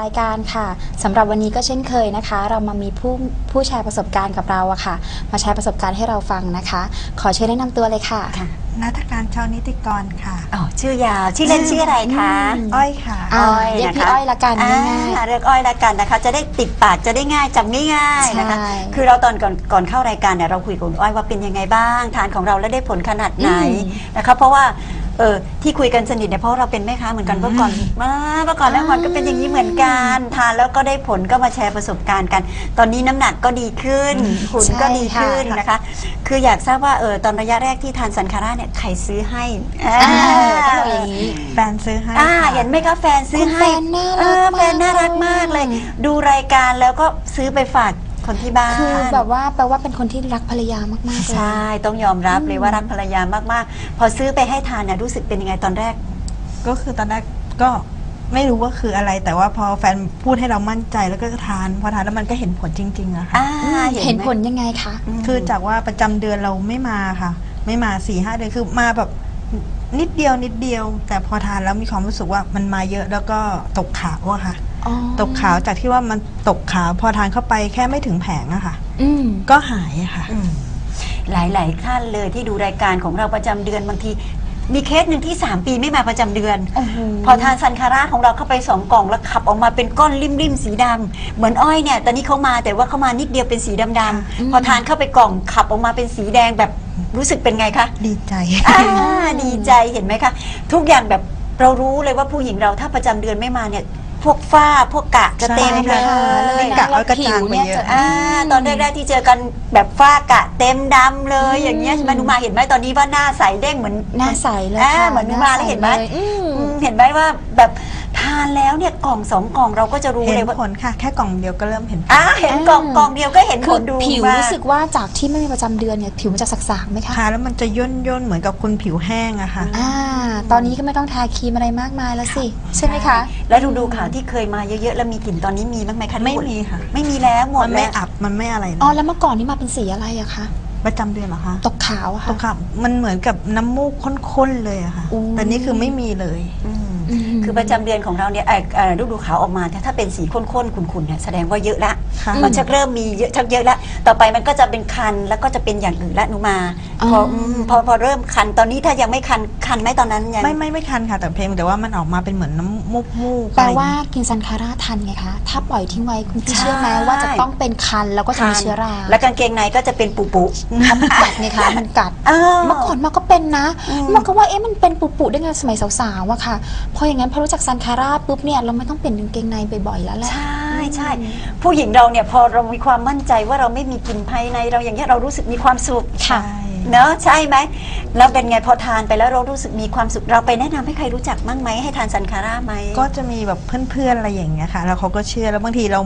รายการค่ะสำหรับวันนี้ก็เช่นเคยนะคะ เรามามีผู้ผู้แชร์ประสบการณ์กับเราอะค่ะ มาแชร์ประสบการณ์ให้เราฟังนะคะ ขอเชิญแนะนำตัวเลยค่ะ ค่ะนัฐการชาวนิติกรค่ะ อ๋อชื่อยาวชื่อเล่นชื่ออะไรคะอืม อ้อยค่ะอ่าเรียกพี่อ้อยละกันง่ายๆอ่เรียกอ้อยละกันนะคะ จะได้ติดปากจะได้ง่ายจำง่ายๆนะคะ ใช่ คือเราตอนก่อนก่อนเข้ารายการเนี่ยเราคุยกับคุณอ้อยว่าเป็นยังไงบ้าง ทานของเราแล้วได้ผลขนาดไหนอืมนะคะ เพราะว่า เออที่คุยกันสนิทเนี่ยเพราะเราเป็นแม่ค้าเหมือนกันเมื่อก่อนมาเมื่อก่อนแม่ก่อนก็เป็นอย่างนี้เหมือนกันทานแล้วก็ได้ผลก็มาแชร์ประสบการณ์กัน ตอนนี้น้ำหนักก็ดีขึ้นหุ่นก็ดีขึ้นนะคะ คืออยากทราบว่าเออตอนระยะแรกที่ทานสันคาร่าเนี่ยใครซื้อให้อ่าอ่าต้องบอกอย่างนี้แฟนซื้อให้อ่าค่ะเห็นไหมคะแฟนซื้อให้คุณแฟนน่ารักเออแฟนน่ารักมากเลยมากดูรายการแล้วก็ซื้อไปฝาก คนที่บ้าน คือแบบว่าแปลว่าเป็นคนที่รักภรรยามากๆเลย ใช่ ต้องยอมรับเลยว่ารักภรรยามากๆ พอซื้อไปให้ทานเนี่ยรู้สึกเป็นยังไงตอนแรก ก็คือตอนแรกก็ไม่รู้ว่าคืออะไรแต่ว่าพอแฟนพูดให้เรามั่นใจแล้วก็ทาน พอทานแล้วมันก็เห็นผลจริงๆอะค่ะ อ่าเห็นไม ผลยังไงคะมคือจากว่าประจำเดือนเราไม่มาค่ะ ไม่มาสี่ห้าเดือนคือมาแบบนิดเดียวนิดเดียว แต่พอทานแล้วมีความรู้สึกว่ามันมาเยอะแล้วก็ตกขาวอะค่ะอ๋อ ตกขาวจากที่ว่ามันตกขาวพอทานเข้าไปแค่ไม่ถึงแผงอะค่ะ อืมก็หายอะค่ะ อืมหลาย ๆ ท่านเลยที่ดูรายการของเราประจำเดือนบางที มีเคสหนึ่งที่ 3 ปีไม่มาประจำเดือน โอ้โห พอทานซันคาร่าของเราเข้าไป 2 กล่อง แล้วขับออกมาเป็นก้อนริมๆสีดำเหมือนอ้อยเนี่ยตอนนี้เขามาแต่ว่าเขามานิดเดียวเป็นสีดำๆพอทานเข้าไปกล่องขับออกมาเป็นสีแดงแบบรู้สึกเป็นไงคะ ดีใจ อ่าดีใจเห็นไหมคะ ทุกอย่างแบบเรารู้เลยว่าผู้หญิงเราถ้าประจำเดือนไม่มาเนี่ย พวกฝ้าพวกกะจะเต็มใช่เลค่ะยเลยกะนะเอากระจางไปเยอะผิวนี่อ่าตอนแรกๆที่เจอกันแบบฝ้ากะเต็มดำเลย อย่างเงี้ยใช่ไหมหนูมาเห็นไหมตอนนี้ว่าหน้าใสเด้งเหมือนหน้าใสเลยอ่าค่ะเหมือนหนูมาแล้วเห็นไหมาใสลยอืม อืมเห็นไหมว่าแบบ ทานแล้วเนี่ยกล่องสองกล่องเราก็จะรู้เห็เลยนว่าผลค่ะ แค่กล่องเดียวก็เริ่มเห็นผล อ่าเห็นกล่องอ่ากล่องเดียวก็เห็นผคือลดูผิวมากรู้สึกว่าจากที่ไม่มีประจำเดือนเนี่ยผิวมันจะสักๆไหมคะ ทาแล้วมันจะย่นย่นๆเหมือนกับคนผิวแห้งอะค่ะ อ่า ตอนนี้ก็ไม่ต้องทาครีมอะไรมากมายแล้วสิ ใช่ไหมคะ แล้วดูดูข่าวที่เคยมาเยอะๆ แล้วมีกลิ่นตอนนี้มีบ้างไหมคะไม่มีค่ะ ไม่มีแล้วหมดมันไม่แล้วอับมันไม่อะไรเลอ๋อยแล้วเมื่อก่อนนี่มาเป็นสีอะไรอะคะ ประจำเดือนเหรอคะตกขาวอะตค่ะกขับมันเหมือนกับน้ำมูกข้นๆเลยอะค่ะอืมแต่นี่คือไม่มีเลย อืมอืม คือประจำเดือนของเราเนี่ยเอ่อเอ่อฤดูขาวออกมาถ้าเป็นสีข้นๆขุ่นๆเนี่ยแสดงว่าเยอะละ ค่ะ มันชักเริ่มมีเยอะชักเยอะแล้ว ต่อไปมันก็จะเป็นคันแล้วก็จะเป็นอย่างอื่นละหนูมาอ๋อพออืมพอพอเริ่มคันตอนนี้ถ้ายังไม่คันคันไหมตอนนั้นยัง ไม่ไม่ไม่คันค่ะ แต่เพลงแต่ว่ามันออกมาเป็นเหมือนน้ำมูกมูกแปลว่ากินซันคาร่าทันไงคะ ถ้าปล่อยทิ้งไว้คุณพี่เชื่อไหมว่าจะต้องเป็นคันแล้วก็จะมีเชื้อราแล้วกางเกงในก็จะเป็นปุปุ เพราะมันกัดไงคะมันกัด อ้าว เมื่อก่อนมาก็เป็นนะอืมมาก็ว่าเอ๊ะมันเป็นปุปุได้ไงสมัยสาวๆอะค่ะ พออย่างนั้นพอรู้จักซันคาร่าปุ๊บเนี่ยเราไม่ต้องเปลี่ยนกางเกงในบ่อยๆแล้วแหละ ใช่ ใช่ผู้หญิงเราเนี่ยพอเรามีความมั่นใจว่าเราไม่มีกลิ่นภายในเราอย่างเงี้ยเรารู้สึกมีความสุขค่ะใช่เนอะใช่ไหมแล้วเป็นไงพอทานไปแล้วเรารู้สึกมีความสุขเราไปแนะนำให้ใครรู้จักมั่งไหมให้ทานซันคาร่าไหมก็จะมีแบบเพื่อนๆอะไรอย่างเงี้ยค่ะแล้วเขาก็เชื่อแล้วบางทีเรา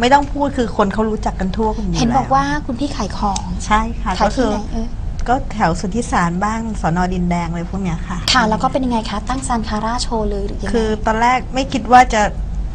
ไม่ต้องพูดคือคนเขารู้จักกันทั่วกันอยู่เห็นบอกแล้วว่าคุณพี่ขายของใช่ค่ะขายก็คืที่อไหนเออก็แถวสุทธิสารบ้างสอนอดินแดงเลยพวกเนี้ยค่ะ ค่ะ แล้วก็เป็นยังไงคะ ตั้งซันคาร่าโชว์เลยหรือยังไงคือตอนแรกไม่คิดว่าจะ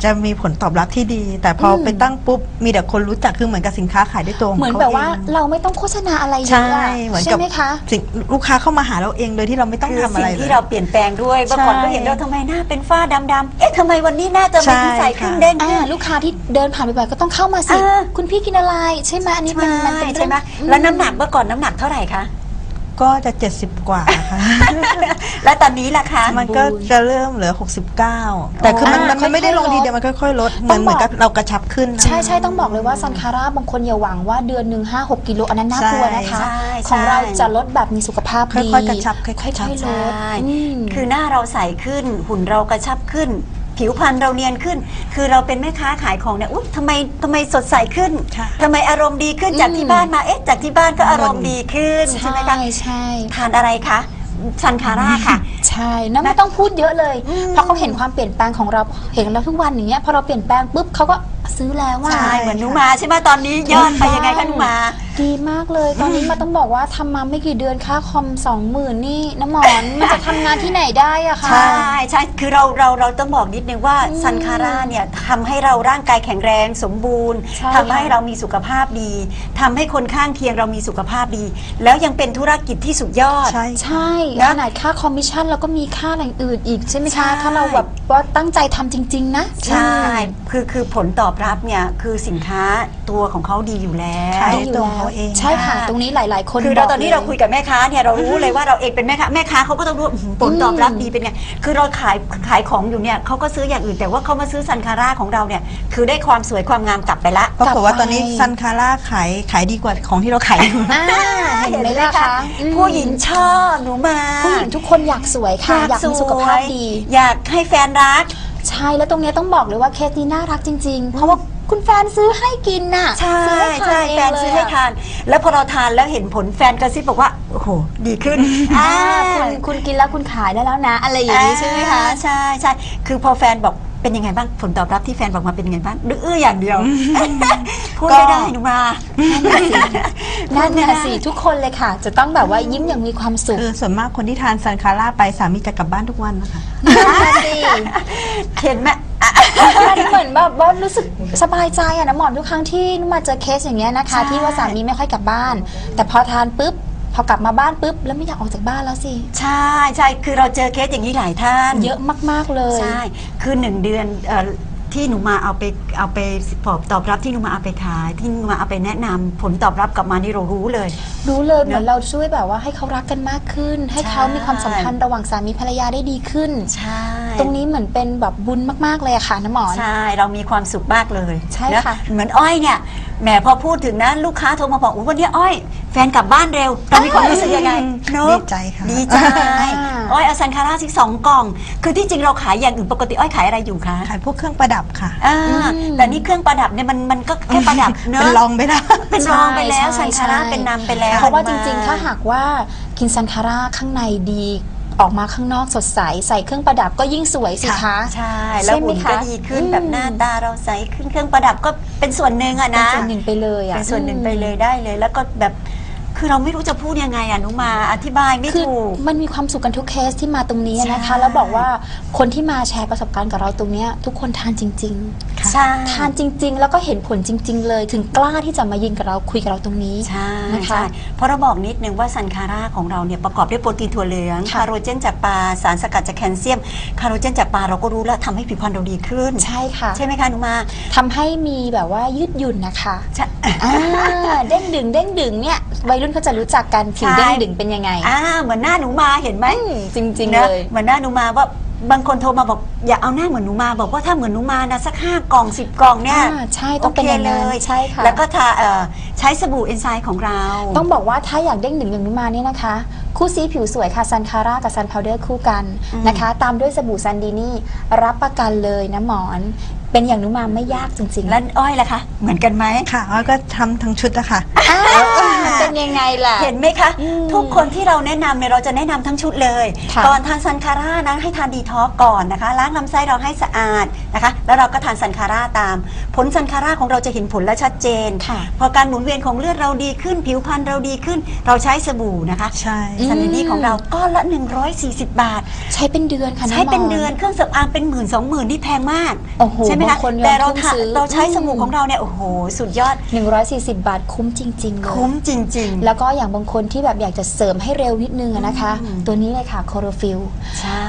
จะมีผลตอบรับที่ดี แต่พออม ไปตั้งปุ๊บมีแต่คนรู้จักคือเหมือนกับสินค้าขายด้วยตัวของเหมือนขแบบว่าองเราไม่ต้องโฆษณาอะไรเยใช่อะอะเหมือนใช่กับไหมคะ สิ่งลูกค้าเข้ามาหาเราเองโดยที่เราไม่ต้องคือทำอะไรสิ่งเลที่ยเราเปลี่ยนแปลงด้วยเมื่อก่อนใช่ก็เห็นเราทำไมหน้าเป็นฝ้าดำๆเอ๊ะทำไมวันนี้หน้าจะใช่เป็นใสขึ้นค่ะ เด้งอ่าขึ้น ลูกค้าที่เดินผ่านบ่อยๆก็ต้องเข้ามาสิ อ่า คุณพี่กินอะไรใช่ไหมอันนี้เป็นมันเป็นใช่ไหมอืแล้วน้ำหนักเมื่อก่อนน้ำหนักเท่าไหร่คะ ก็จะ 70 กว่าค่ะ แล้วตอนนี้ล่ะคะ มันก็จะเริ่มเหลือ 69 แต่คือมันอ่ามันไม่ได้ลงค่อยๆทีเดียวมันค่อยๆ ลด เหต้มือองนบอกเหมือนกับเรากระชับขึ้นนะ ใช่ใช่ต้องบอกเลยว่าซันคาร่าบางคนอย่าหวังว่าเดือนหนึ่งห้าหกกิโลอันนั้นน่ากลัวนะคะ ใช่ใช่ ของเราจะลดแบบมีสุขภาพดีค่อยๆกระชับค่อยๆ ค่กระชับอยๆลใช่ดอืม คือหน้าเราใสขึ้น หุ่นเรากระชับขึ้น ผิวพรรณเราเนียนขึ้น คือเราเป็นแม่ค้าขายของเนี่ยอุ๊ยทำไมทำไมสดใสขึ้นค่ะ ทำไมอารมณ์ดีขึ้นจากอืมที่บ้านมาเอ๊ะจากที่บ้านก็อารมณ์ดีขึ้นใช่ไหมคะใช่ ทานอะไรคะ ซันคาร่าค่ะ ใช่นั่นไม่ต้องพูดเยอะเลยอืมเพราะเขาเห็นความเปลี่ยนแปลงของเราเห็นเราทุกวันอย่างเงี้ยพอเราเปลี่ยนแปลงปุ๊บเขาก็ซื้อแล้วว่า ใช่เหมือนหนูมาใช่ไหมตอนนี้ยอดไปยังไงคะหนูมา ดีมากเลย ตอนนี้มาต้องบอกว่าทำมาไม่กี่เดือนค่าคอมสองหมื่นนี่น้ำหมอน มันจะทำงานที่ไหนได้อะคะ ใช่ใช่คือเราเราเราต้องบอกนิดนึงว่าซันคาร่าเนี่ยทำให้เราร่างกายแข็งแรงสมบูรณ์ใช่ทำให้ค่ะ เรามีสุขภาพดีทำให้คนข้างเคียงเรามีสุขภาพดี แล้วยังเป็นธุรกิจที่สุดยอด ใช่ ใช่นะขนาดค่าคอมมิชชั่นแล้วก็มีค่าอย่างอื่นอีกใช่ไหมใช่ คะ ถ้าเราแบบว่าตั้งใจทำจริง ๆ นะ ใช่ คือคือผลตอบรับเนี่ยคือสินค้าตัวของเขาดีอยู่แล้วขายดีอยู่ตัวแล้วเขาเองใช่ค่ะตรงนี้หลาย ๆ คนคือเราบกตอนนี้ลเราคุยกับแม่ค้าเนี่ยเรารู้เลยว่าเราเองเป็นแม่ค้าแม่ค้าเขาก็ต้องรู้ว่าอื้อหือผลตอบรับดีเป็นไงคือเราขายขายของอยู่เนี่ยเขาก็ซื้ออย่างอื่นแต่ว่าเขามาซื้อซันคาร่าของเราเนี่ยคือได้ความสวยความงามกลับไปละปรากฏว่าลับไปตอนนี้ซันคาร่าขายขายดีกว่าของที่เราขายอยู่อ่าเห็นไหมล่ะคะอืมผู้หญิงชอบหนูมาผู้หญิงทุกคนอยากสวยค่ะอยากมีสุขภาพดี อยากให้แฟนรัก ใช่แล้วตรงเนี้ยต้องบอกเลยว่าเคสนี้น่ารักจริง ๆ เพราะว่าคุณแฟนซื้อให้กินน่ะใช่ซื้อให้ทาใช่นเองแฟนซื้อให้เลยะ ทาน แล้วพอเราทานแล้วเห็นผลแฟนกระซิบบอกว่า โอ้โห ดีขึ้นอ่าคุณคุณกินแล้วคุณขายได้แล้วนะ อะไรอย่างนี้ใช่ไหมคะ อ่าใช่ใช่คือพอแฟนบอก เป็นยังไงบ้างผลตอบรับที่แฟนบอกมาเป็นยังไงบ้างดื้ออย่างเดียวพูดไม่ได้หนูมานั่นน่ะสิทุกคนเลยค่ะ จะต้องแบบว่ายิ้มอย่างมีความสุขคือส่วนมากคนที่ทานซันคาร่าไปสามีจะกลับบ้านทุกวันนะคะนั่นน่ะสิเห็นไหมอะมันเหมือนแบบว่ารู้สึกสบายใจอะนะหมอนทุกครั้งที่นุ่มมาเจอเคสอย่างเงี้ยนะคะใช่ที่ว่าสามีไม่ค่อยกลับบ้าน แต่พอทานปุ๊บ พอกลับมาบ้านปุ๊บแล้วไม่อยากออกจากบ้านแล้วสิ ใช่ใช่คือเราเจอเคสอย่างนี้หลายท่านเยอะมาก ๆ เลย ใช่คือหนึ่งเดือนเอ่อที่หนูมาเอาไปเอาไปตอบตอบรับที่หนูมาเอาไปขาย ที่หนูมาเอาไปแนะนำผลตอบรับกลับมานี่เรารู้เลย รู้เลยเหมือนเราช่วยแบบว่าให้เขารักกันมากขึ้น ให้เขาใช่มีความสัมพันธ์ระหว่างสามีภรรยาได้ดีขึ้น ใช่ตรงนี้เหมือนเป็นแบบบุญมากๆเลยอะค่ะน้ำหมอน ใช่เรามีความสุขมากเลยใช่นค่ะ เหมือนอ้อยเนี่ยแหมพอพูดถึงนะลูกค้าโทรมาบอกอุ๊ยวันนี้อ้อย แฟนกลับบ้านเร็ว เรามีความรู้สึกยังไงเนอะดีใจค่ะดีใจอ้อยเอาซันคาร่าสิสองกล่อง คือที่จริงเราขายอย่างอื่นปกติอ้อยขายอะไรอยู่คะขายพวกเครื่องประดับค่ะอ่าแต่นี่เครื่องประดับเนี่ยมันมันก็แค่ประดับเนอะเป็นรองไปแล้วเป็นรองไปแล้วใช่ซันคาร่าใช่เป็นนำไปแล้วเพราะว่ามจริงๆ ถ้าหากว่ากินซันคาร่าข้างในดีออกมาข้างนอกสดใส ใส่เครื่องประดับก็ยิ่งสวยสิคะใช่แล้วหุ่นก็ดีขึ้นแบบหน้าตาเราใสขึ้นเครื่องประดับก็เป็นส่วนหนึ่งอะเป็นนะส่วนหนึ่งไปเลยอะเป็นส่วนหนึ่งไปเลยได้เลย แล้วก็แบบ คือเราไม่รู้จะพูดยังไงอะหนุมาอธิบายไม่คือถูก มันมีความสุขกันทุกเคสที่มาตรงนี้นะคะ ใช่ แล้วบอกว่าคนที่มาแชร์ประสบการณ์กับเราตรงเนี้ยทุกคนทานจริง ใช่ ๆ ทานจริง ๆ แล้วก็เห็นผลจริง ๆ เลย ถึงกล้าที่จะมายิงกับเราคุยกับเราตรงนี้ใช่นะคะใช่เพราะเราบอกนิดนึงว่าซันคาร่าของเราเนี่ยประกอบด้วยโปรตีนถั่วเหลือง ค่ะ คาร์โรเจนจากปลาสารสกัดจากแคลเซียม คาร์โรเจนจากปลาเราก็รู้แล้วทำให้ผิวพรรณเราดีขึ้น ใช่ค่ะใช่ไหมคะหนุมาทำให้มีแบบว่ายืดหยุ่นนะคะใช่ อ่าเด้งดึงเด้งดึงเนี่ยวัยรุ่นเขาจะรู้จักกันผิวใช่ เด้งดึงเป็นยังไง อ่าเหมือนหน้าหนูมาเห็นไหมอืมจริงๆนะเลย เหมือนหน้าหนูมาว่าบางคนโทรมาบอกอย่าเอาหน้าเหมือนหนูมา บอกว่าถ้าเหมือนหนูมานะสักห้ากล่องสิบกล่องเนี่ยอ่าใช่ต้องเป็นอย่างนั้นโคเลยใช่ค่ะ แล้วก็ทาเอ่อใช้สบู่เอนไซม์ของเรา ต้องบอกว่าถ้าอยากเด้งดึงอย่างนี้มาเนี่ยนะคะ คู่ซีผิวสวยค่ะซันคาร่ากับซันพาวเดอร์คู่กันอืม นะคะ ตามด้วยสบู่ซันดีนี่รับประกันเลยนะหมอน เป็นอย่างนุมาไม่ยากจริงๆ แล้วอ้อยล่ะคะ เหมือนกันไหม ค่ะอ้อยก็ทำทั้งชุดอะค่ะ อ่า เป็นยังไงล่ะ เห็นไหมคะอืมทุกคนที่เราแนะนำเนี่ยเราจะแนะนำทั้งชุดเลย ค่ะก่อนทานซันคาร่านะให้ทานดีท็อกก่อนนะคะ ล้างลำไส้เราให้สะอาดนะคะ แล้วเราก็ทานซันคาร่าตาม ผลซันคาร่าของเราจะเห็นผลและชัดเจนค่ะ พอการหมุนเวียนของเลือดเราดีขึ้น ผิวพรรณเราดีขึ้น เราใช้สบู่นะคะใช่ซันดีของเราก้อนละ 140 บาท ใช้เป็นเดือนค่ะใช้เป็นำหมเดือนเครื่องสำอางเป็นหมื่นสองหมื่นนี่แพงมากโอ้โหใช่ไหมคะบางคนแต่เรายอมทาซื้อ เราใช้สบู่อืมของเราเนี่ยโอ้โห สุดยอด 140 บาทคุ้มจริง ๆ เลย คุ้มจริงแล้วก็อย่างบางคนที่แบบอยากจะเสริมให้เร็วนิดนึงอะนะคะ อืม ตัวนี้เลยค่ะโคโรฟิลๆใช่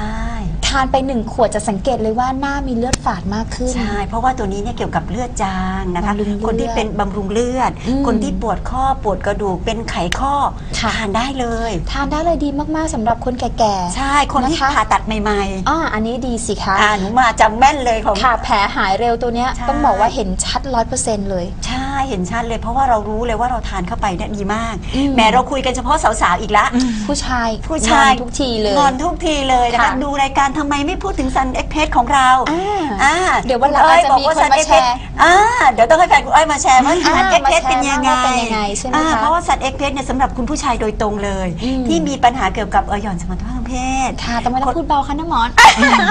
ทานไปหนึ่งขวดจะสังเกตเลยว่าหน้ามีเลือดฝาดมากขึ้น ใช่ เพราะว่าตัวนี้เนี่ยเกี่ยวกับเลือดจางนะคะ บำรุงเลือดคนที่เป็นบำรุงเลือด อืมคนที่ปวดข้อปวดกระดูกเป็นไขข้อค่ะ ทานได้เลย ทานได้เลยดีมากๆสำหรับคนแก่ใช่ คนที่นะคะ ผ่าตัดใหม่ๆ อ่าอันนี้ดีสิคะๆอ่าหนูมาจำแม่นเลยของ ค่ะแผลหายเร็วตัวเนี้ยใช่ ต้องบอกว่าเห็นชัดร้อยเปอร์เซ็นต์เลย ใช่ เห็นชัดเลยเพราะว่าเรารู้เลยว่าเราทานเข้าไปเนี่ยดีมากอืม แหมเราคุยกันเฉพาะสาวๆอีกละ ผู้ชายผู้ชาย งอนทุกทีเลย งอนทุกทีเลยนะคะค่ะ ดูรายการทำไมไม่พูดถึงซันเอ็กเพสของเราอ่า อ่าเดี๋ยววันหลังอาจจะมีคนมาแชร์อ่าเดี๋ยวต้องให้แฟนคุณอ้อยมาแชร์ว่าอ่าซันเอ็กเพสมาแชร์เป็นยังไงว่าเป็นยังไงใช่ไหมอ่าคะเพราะว่าซันเอ็กเพสเนี่ยสำหรับคุณผู้ชายโดยตรงเลย อืม ที่มีปัญหาเกี่ยวกับเออหย่อนสมรรถภาพเพศค่ะแต่ไม่ต้องพูดเบาค่ะน้ำหมอน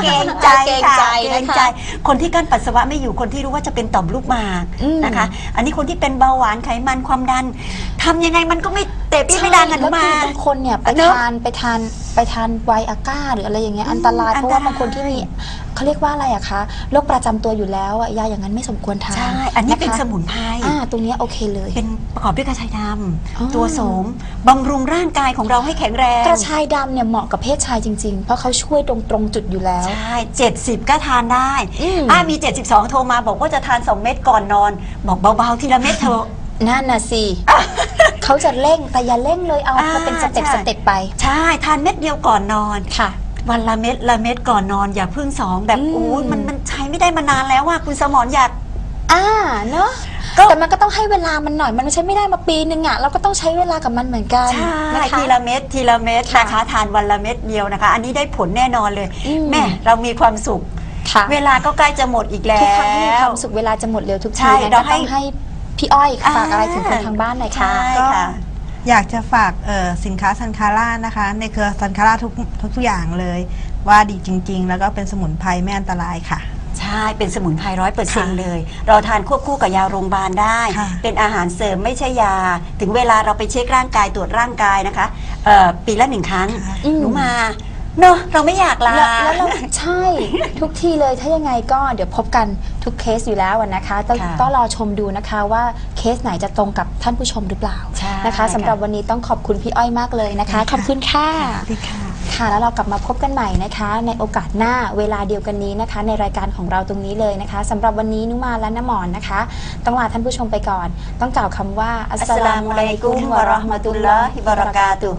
เกรงใจเกรงค่ะใจเกรงนะคะใจ คนที่กั้นปัสสาวะไม่อยู่คนที่รู้ว่าจะเป็นต่อมลูกหมากอืมนะคะ อันนี้คนที่เป็นเบาหวานไขมันความดันทำยังไงมันก็ไม่เตะพี่ไม่ดังกันแล้วมาคือบางคนเนี่ยไปเนอะทานไปทานไปทานไวอาก้าหรืออะไรอย่างเงี้ยอันตรายอืมเพราะว่าอันตรายบางคนที่มี เขาเรียกว่าอะไรอะคะโรคประจำตัวอยู่แล้วอะยาอย่างนั้นไม่สมควรทานใช่ อันนี้เป็นะคะสมุนไพร อ่าตรงเนี้ยโอเคเลย เป็นประกอบด้วยกระชายดอ๋อำตัวโสมบำรุงร่างกายของเราให้แข็งแรง กระชายดำเนี่ยเหมาะกับเพศชายจริง ๆ เพราะเขาช่วยตรงตรงจุดอยู่แล้ว ใช่เจ็ดสิบก็ทานได้อืมอ่ามี 72 โทรมาบอกว่าจะทาน 2 เม็ดก่อนนอน บอกเบาๆ ทีละเม็ดเถอะ นั่นน่ะสิเขาจะเร่งแต่อย่าเร่งเลยเอาอ่าเป็นสเต็ปใช่ สเต็ปไป ใช่ ทานเม็ดเดียวก่อนนอน ค่ะ วันละเม็ดละเม็ดก่อนนอนอย่าเพิ่งสองแบบอืมโอ้ยมันมันใช้ไม่ได้มานานแล้วว่าคุณสมรอยาก อ่าเนอะก็แต่มันก็ต้องให้เวลามันหน่อยมันไม่ใช่ไม่ได้มาปีนึงอะเราก็ต้องใช้เวลากับมันเหมือนกันใช่นะคะทีละเม็ดทีละเม็ดค่ะนะคะทานวันละเม็ดเดียวนะคะ อันนี้ได้ผลแน่นอนเลยอืมแม่เรามีความสุขค่ะเวลาก็ใกล้จะหมดอีกแล้ทุกครั้งที่มีควววามสุขเวลาจะหมดเร็วทุกใช่ทีนะเราก็ให้ต้องให้พี่อ้อยฝากอะไรถึงคนทางบ้านหน่อยค่ะใช่ก็ค่ะ อยากจะฝากเอ่อสินค้าซันคาร่านะคะ ในเครือซันคาร่าทุกทุกอย่างเลย ว่าดีจริง ๆ แล้วก็เป็นสมุนไพรไม่อันตรายค่ะ ใช่ เป็นสมุนไพรร้อยเปอร์เซ็นค่ะเลย เราทานควบคู่กับยาโรงพยาบาลได้ค่ะเป็นอาหารเสริมไม่ใช่ยา ถึงเวลาเราไปเช็คร่างกายตรวจร่างกายนะคะเอ่อปีละหนึ่งครั้งอืมหนูมา เนอะเราไม่อยากลา แล้วแล้วเราใช่ทุกทีเลยถ้ายังไงก็เดี๋ยวพบกันทุกเคสอยู่แล้วอะนะคะต้องค่ะก็รอชมดูนะคะว่าเคสไหนจะตรงกับท่านผู้ชมหรือเปล่าใช่นะคะสำหรับค่ะวันนี้ต้องขอบคุณพี่อ้อยมากเลยนะคะขอบคุณค่ะดีค่ะ ค่ะแล้วเรากลับมาพบกันใหม่นะคะ ในโอกาสหน้าเวลาเดียวกันนี้นะคะ ในรายการของเราตรงนี้เลยนะคะสำหรับวันนี้นุมาและน้ำหมอนนะคะ ต้องลาท่านผู้ชมไปก่อน ต้องกล่าวคำว่า อัสอัสสสลาลามุมุอะอะลัลัยยกุกุมมวะวะเราะเราะห์ห์มะมะตุตุลลลลออฮิฮิวะบะบะเราะเราะกากาตุตุฮ์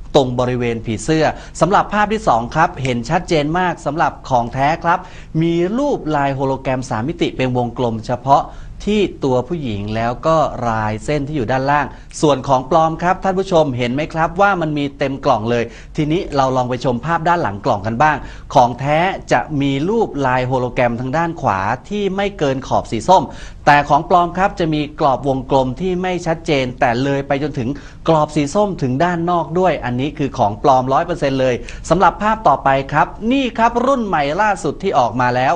ตรงบริเวณผีเสื้อสำหรับภาพที่ 2 ครับ เห็นชัดเจนมากสำหรับของแท้ครับ มีรูปลายโฮโลแกรม 3 มิติเป็นวงกลมเฉพาะ ที่ตัวผู้หญิงแล้วก็ลายเส้นที่อยู่ด้านล่าง ส่วนของปลอมครับท่านผู้ชมเห็นไหมครับว่ามันมีเต็มกล่องเลย ทีนี้เราลองไปชมภาพด้านหลังกล่องกันบ้าง ของแท้จะมีรูปลายโฮโลแกรมทางด้านขวาที่ไม่เกินขอบสีส้ม แต่ของปลอมครับจะมีกรอบวงกลมที่ไม่ชัดเจน แต่เลยไปจนถึงกรอบสีส้มถึงด้านนอกด้วย อันนี้คือของปลอม 100%เลยสำหรับภาพต่อไปครับ นี่ครับรุ่นใหม่ล่าสุดที่ออกมาแล้ว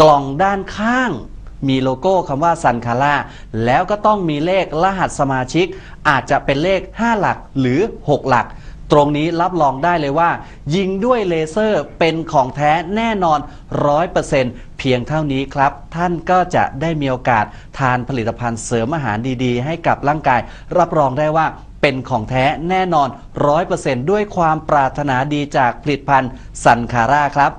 กล่องด้านข้าง มีโลโก้คำว่าซันคาร่าแล้วก็ต้องมีเลขรหัสสมาชิก อาจจะเป็นเลข 5 หลักหรือ 6 หลัก ตรงนี้รับรองได้เลยว่า ยิงด้วยเลเซอร์เป็นของแท้แน่นอน 100%เพียงเท่านี้ครับ ท่านก็จะได้มีโอกาสทานผลิตภัณฑ์เสริมอาหารดีๆ ให้กับร่างกาย รับรองได้ว่าเป็นของแท้แน่นอน 100%ด้วยความปรารถนาดีจากผลิตภัณฑ์ซันคาร่าครับ